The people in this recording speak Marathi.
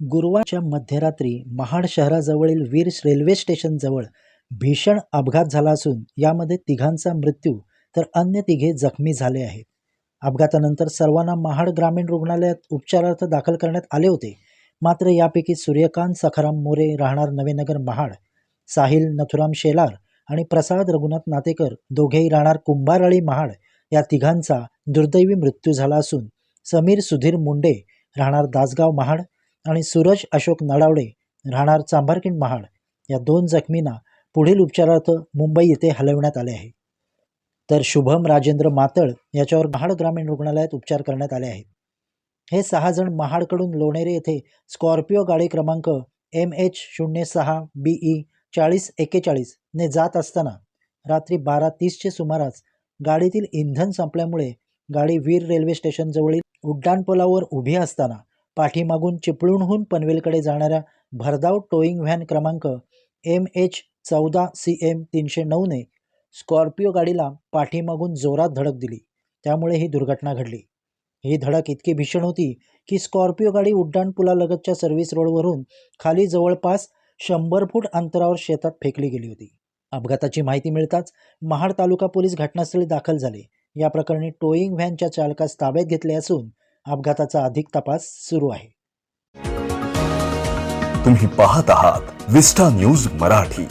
गुरुवारच्या मध्यरात्री महाड शहराजवळील वीर रेल्वे स्टेशनजवळ भीषण अपघात झाला असून यामध्ये तिघांचा मृत्यू तर अन्य तिघे जखमी झाले आहेत. अपघातानंतर सर्वांना महाड ग्रामीण रुग्णालयात उपचारार्थ दाखल करण्यात आले होते. मात्र यापैकी सूर्यकांत सखाराम मोरे राहणार नवेनगर महाड साहिल नथुराम शेलार आणि प्रसाद रघुनाथ नातेकर दोघेही राहणार कुंभारळी महाड या तिघांचा दुर्दैवी मृत्यू झाला असून समीर सुधीर मुंडे राहणार दासगाव महाड आणि सूरज अशोक नडावडे राहणार चांभारकिंड महाड या दोन जखमींना पुढील उपचारार्थ मुंबई येथे हलवण्यात आले आहे. तर शुभम राजेंद्र मातळ याच्यावर महाड ग्रामीण रुग्णालयात उपचार करण्यात आले आहेत. हे सहा जण महाडकडून लोणेरे येथे स्कॉर्पिओ गाडी क्रमांक एम एच शून्य सहा बी ई चाळीस एकेचाळीस ने जात असताना रात्री बारा तीसचे सुमारास गाडीतील इंधन संपल्यामुळे गाडी वीर रेल्वे स्टेशनजवळील उड्डाणपुलावर उभी असताना पाठीमागून चिपळूणहून पनवेलकडे जाणाऱ्या भरधाव टोईंग व्हॅन क्रमांक एम एच चौदा सी एम तीनशे नऊने स्कॉर्पिओ गाडीला पाठीमागून जोरात धडक दिली. त्यामुळे ही दुर्घटना घडली. ही धडक इतकी भीषण होती की स्कॉर्पिओ गाडी उड्डाणपुलालगतच्या सर्व्हिस रोडवरून खाली जवळपास शंभर फूट अंतरावर शेतात फेकली गेली होती. अपघाताची माहिती मिळताच महाड तालुका पोलीस घटनास्थळी दाखल झाले. या प्रकरणी टोईंग व्हॅनच्या चालकास ताब्यात घेतले असून अपघाताचा अधिक तपास सुरू आहे. तुम्ही पाहत आहात विस्टा न्यूज मराठी.